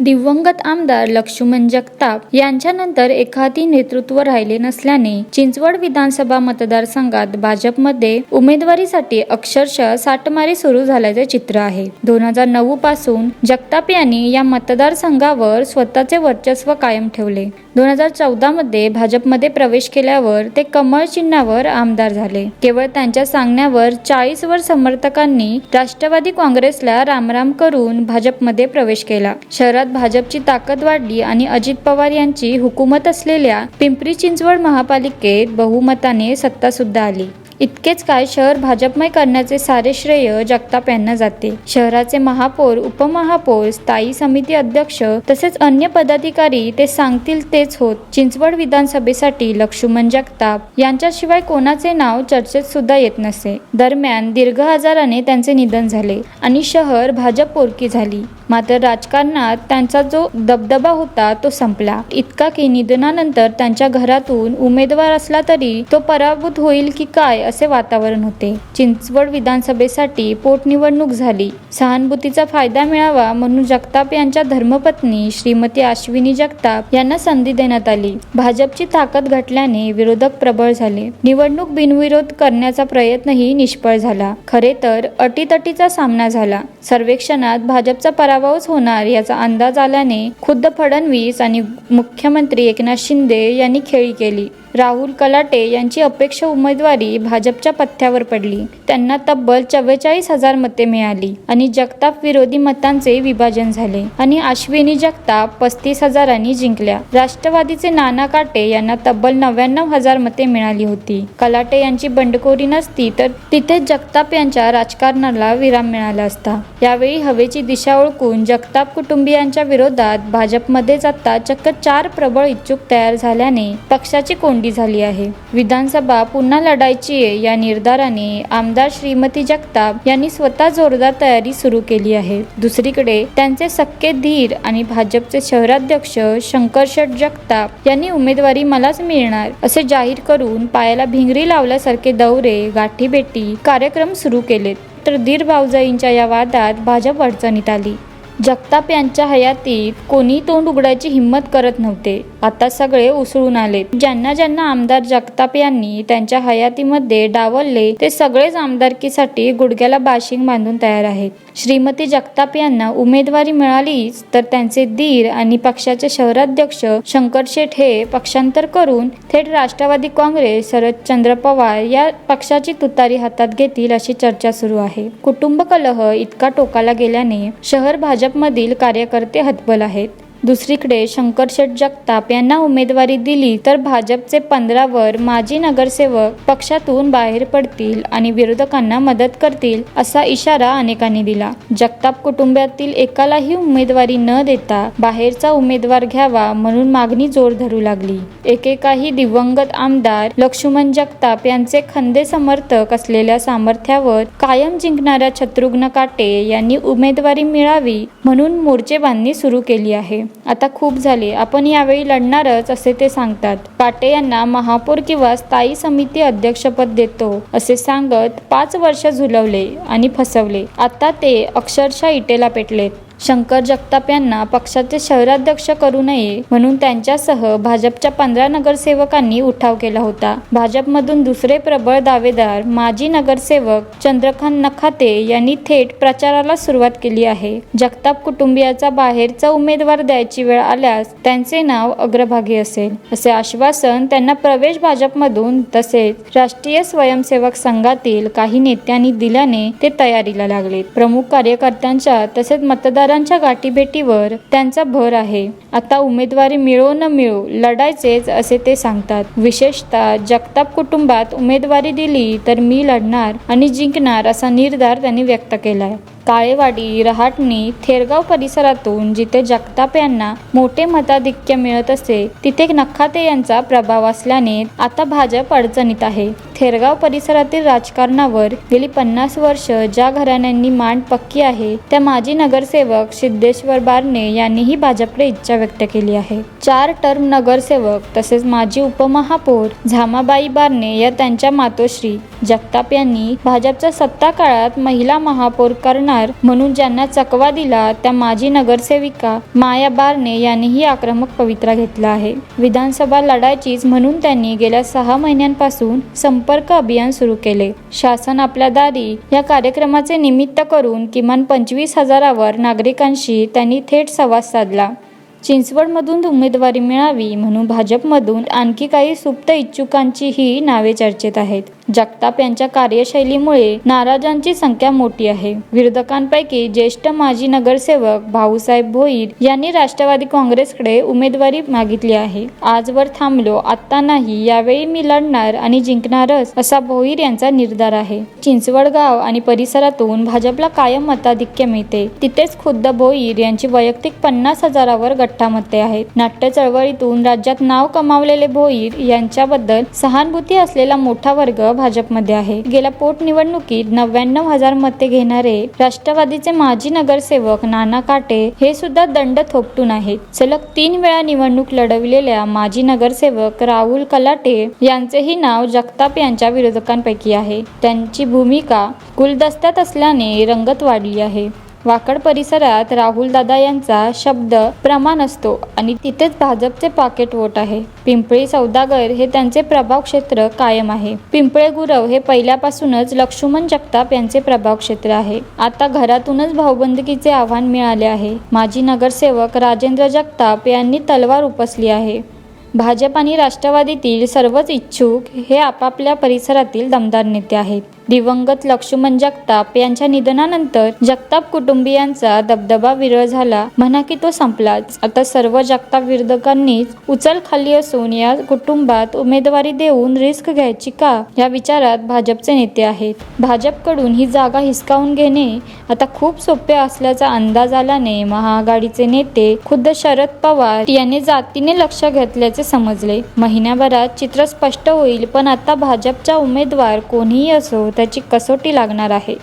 दिवंगत आमदार लक्ष्मण जगताप यांच्यानंतर एखादी नेतृत्व राहिले नसल्याने चिंचवड विधानसभा मतदारसंघात भाजपमध्ये उमेदवारीसाठी अक्षरशः साठमारी सुरू झाल्याचे चित्र आहे. दोन हजार नऊ पासून जगताप यांनी या मतदारसंघावर स्वतःचे वर्चस्व कायम ठेवले. दोन हजार चौदा मध्ये भाजपमध्ये प्रवेश केल्यावर ते कमळ चिन्हावर आमदार झाले. केवळ त्यांच्या सांगण्यावर चाळीस वर समर्थकांनी राष्ट्रवादी काँग्रेसला रामराम करून भाजपमध्ये प्रवेश केला. शहरात भाजपची ताकद वाढली आणि अजित पवार यांची हुकूमत असलेल्या पिंपरी चिंचवड महापालिकेत बहुमताने सत्ता सुद्धा आली. इतकेच काय शहर भाजपमय करण्याचे सारे श्रेय जगताप यांना जाते. शहराचे महापौर उपमहापौर स्थायी समिती अध्यक्ष तसेच अन्य पदाधिकारी ते सांगतील तेच होत. चिंचवड विधानसभेसाठी लक्ष्मण जगताप यांच्याशिवाय कोणाचे नाव चर्चेत सुद्धा येत नसे. दरम्यान दीर्घ आजाराने त्यांचे निधन झाले आणि शहर भाजप पोरकी झाली. मात्र राजकारणात त्यांचा जो दबदबा होता तो संपला. इतका की निधनानंतर त्यांच्या घरातून उमेदवार असला तरी तो पराभूत होईल की काय असे वातावरण होते. चिंचवड विधानसभेसाठी पोटनिवडणूक झाली. सहानुभूतीचा फायदा मिळावा म्हणून जगताप यांच्या धर्मपत्नी श्रीमती अश्विनी जगताप यांना संधी देण्यात आली. भाजपची ताकद घटल्याने विरोधक प्रबळ झाले. निवडणूक बिनविरोध करण्याचा प्रयत्नही निष्फळ झाला. खरे तर अटीतटीचा सामना झाला. सर्वेक्षणात भाजपचा पराभवच होणार याचा अंदाज आल्याने खुद्द फडणवीस आणि मुख्यमंत्री एकनाथ शिंदे यांनी खेळी केली. राहुल कलाटे यांची अपेक्षा उमेदवारी भाजपच्या पथ्यावर पडली. त्यांना तब्बल चव्वेचाळीस हजार मते मिळाली आणि जगताप विरोधी मतांचे विभाजन झाले आणि अश्विनी जगताप पस्तीस हजारांनी जिंकल्या. राष्ट्रवादीचे नाना काटे यांना तब्बल नव्याण्णव हजार मते मिळाली होती. कलाटे यांची बंडखोरी नसती तर तिथे जगताप यांच्या राजकारणाला विराम मिळाला असता. यावेळी हवेची दिशा ओळखून जगताप कुटुंबियांच्या विरोधात भाजपमध्ये जाता चक्क चार प्रबळ इच्छुक तयार झाल्याने पक्षाची कोंडी झाली आहे. विधानसभा पुन्हा लढायची आहे या निर्धाराने आमदार श्रीमती जगताप यांनी स्वतः जोरदार तयारी सुरू केली आहे. दुसरीकडे त्यांचे सक्के धीर आणि भाजपचे शहराध्यक्ष शंकर शंकरशेठ जगताप यांनी उमेदवारी मलाच मिळणार असे जाहीर करून पायाला भिंगरी लावल्यासारखे दौरे गाठीभेटी कार्यक्रम सुरू केलेत. तर धीर भाऊजाईंच्या या वादात भाजप अडचणीत आली. जगताप यांच्या हयातीत कोणी तोंड उघडायची हिंमत करत नव्हते. आता सगळे उसळून आले. ज्यांना ज्यांना आमदार जगताप यांनी त्यांच्या हयातीमध्ये डावलले ते सगळेच आमदारकीसाठी गुडघ्याला बाशिंग बांधून तयार आहेत. श्रीमती जगताप यांना उमेदवारी मिळालीच तर त्यांचे धीर आणि पक्षाचे शहराध्यक्ष शंकर शेठ हे पक्षांतर करून थेट राष्ट्रवादी काँग्रेस शरदचंद्र पवार या पक्षाची तुतारी हातात घेतील अशी चर्चा सुरू आहे. कुटुंब कलह इतका टोकाला गेल्याने शहर भाजप भाजपमधील कार्यकर्ते हतबल आहेत. दुसरीकडे शंकरशेठ जगताप यांना उमेदवारी दिली तर भाजपचे पंधरावर माजी नगरसेवक पक्षातून बाहेर पडतील आणि विरोधकांना मदत करतील असा इशारा अनेकांनी दिला. जगताप कुटुंबातील एकालाही उमेदवारी न देता बाहेरचा उमेदवार घ्यावा म्हणून मागणी जोर धरू लागली. एकेकाही दिवंगत आमदार लक्ष्मण जगताप यांचे खंदे समर्थक असलेल्या सामर्थ्यावर कायम जिंकणाऱ्या शत्रुघ्न काटे यांनी उमेदवारी मिळावी म्हणून मोर्चेबांधणी सुरू केली आहे. आता खूप झाले. आपण यावेळी लढणारच असे ते सांगतात. पाटे यांना महापौर किंवा स्थायी समिती अध्यक्षपद देतो असे सांगत पाच वर्ष झुलवले आणि फसवले. आता ते अक्षरशः इटेला पेटलेत. शंकर जगताप यांना पक्षाचे शहराध्यक्ष करू नये म्हणून त्यांच्यासह भाजपच्या पंधरा नगरसेवकांनी उठाव केला होता. भाजपमधून दुसरे प्रबळ दावेदार माजी नगरसेवक चंद्रकांत नखाते यांनी थेट प्रचाराला सुरुवात केली आहे. जगताप कुटुंबियाचा बाहेरचा उमेदवार द्यायची वेळ आल्यास त्यांचे नाव अग्रभागी असेल असे आश्वासन त्यांना प्रवेश भाजपमधून तसेच राष्ट्रीय स्वयंसेवक संघातील काही नेत्यांनी दिल्याने ते तयारीला लागले प्रमुख कार्यकर्त्यांच्या तसेच मतदारांच्या गाठीभेटीवर त्यांचा भर आहे. आता उमेदवारी मिळो न मिळो लढायचेच असे ते सांगतात. विशेषतः जगताप कुटुंबात उमेदवारी दिली तर मी लढणार आणि जिंकणार असा निर्धार त्यांनी व्यक्त केलाय. काळेवाडी रहाटणी थेरगाव परिसरातून जिथे जगताप यांना मोठे मताधिक्य मिळत असे तिथे नखाते यांचा प्रभाव असल्याने आता भाजप अडचणीत आहे. थेरगाव परिसरातील राजकारणावर गेली पन्नास वर्ष ज्या घराण्यांनी मांड पक्की आहे त्या माजी नगरसेवक सिद्धेश्वर बारणे यांनीही भाजपकडे इच्छा व्यक्त केली आहे. चार टर्म नगरसेवक तसेच माजी उपमहापौर झामाबाई बारणे या त्यांच्या मातोश्री जगताप यांनी भाजपच्या सत्ता काळात महिला महापौर करणार होणार म्हणून ज्यांना चकवा दिला त्या माजी नगरसेविका माया बारने यांनीही आक्रमक पवित्रा घेतला आहे. विधानसभा लढायचीच म्हणून त्यांनी गेल्या सहा महिन्यांपासून संपर्क अभियान सुरू केले. शासन आपल्या दारी या कार्यक्रमाचे निमित्त करून किमान पंचवीस हजारावर नागरिकांशी त्यांनी थेट संवाद साधला. चिंचवडमधून उमेदवारी मिळावी म्हणून भाजपमधून आणखी काही सुप्त इच्छुकांचीही नावे चर्चेत आहेत. जगताप यांच्या कार्यशैलीमुळे नाराजांची संख्या मोठी आहे. विरोधकांपैकी ज्येष्ठ माजी नगरसेवक भाऊसाहेब भोईर यांनी राष्ट्रवादी काँग्रेसकडे उमेदवारी मागितली आहे. आजवर थांबलो आत्ता नाही यावेळी मी लढणार आणि जिंकणारच असा भोईर यांचा निर्धार आहे. चिंचवड गाव आणि परिसरातून भाजपला कायम मताधिक्य मिळते. तिथेच खुद्द भोईर यांची वैयक्तिक पन्नास हजारावर गट्टा मते आहेत. नाट्य चळवळीतून राज्यात नाव कमावलेले भोईर यांच्याबद्दल सहानुभूती असलेला मोठा वर्ग भाजपमध्ये आहे. गेल्या पोटनिवडणुकीत नव्याण्णव हजार मते घेणारे राष्ट्रवादीचे माजी नगरसेवक नाना काटे हे सुद्धा दंड थोपटून आहेत. सलग तीन वेळा निवडणूक लढविलेल्या माजी नगरसेवक राहुल कलाटे यांचेही नाव जगताप यांच्या विरोधकांपैकी आहे. त्यांची भूमिका गुलदस्त्यात असल्याने रंगत वाढली आहे. वाकड परिसरात राहुल दादा यांचा शब्द प्रमाण असतो आणि तिथेच भाजपचे पाकेट वोट आहे. पिंपळी सौदागर हे त्यांचे प्रभाव क्षेत्र कायम आहे. पिंपळे गुरव हे पहिल्यापासूनच लक्ष्मण जगताप यांचे प्रभाव क्षेत्र आहे. आता घरातूनच भाऊबंदकीचे आव्हान मिळाले आहे. माजी नगरसेवक राजेंद्र जगताप यांनी तलवार उपसली आहे. भाजप आणि राष्ट्रवादीतील सर्वच इच्छुक हे आपापल्या परिसरातील दमदार नेते आहेत. दिवंगत लक्ष्मण जगताप यांच्या निधनानंतर जगताप कुटुंबियांचा दबदबा विरळ झाला. म्हणा की तो संपलाच. आता सर्व जगताप विरोधकांनीच उचल खाल्ली असून या कुटुंबात उमेदवारी देऊन रिस्क घ्यायची का या विचारात भाजपचे नेते आहेत. भाजपकडून ही जागा हिसकावून घेणे आता खूप सोपे असल्याचा अंदाज आल्याने महाआघाडीचे नेते खुद्द शरद पवार यांनी जातीने लक्ष घेतल्याचे समजले. महिन्याभरात चित्र स्पष्ट होईल पण आता भाजपचा उमेदवार कोणीही असो त्याची कसोटी लागणार आहे.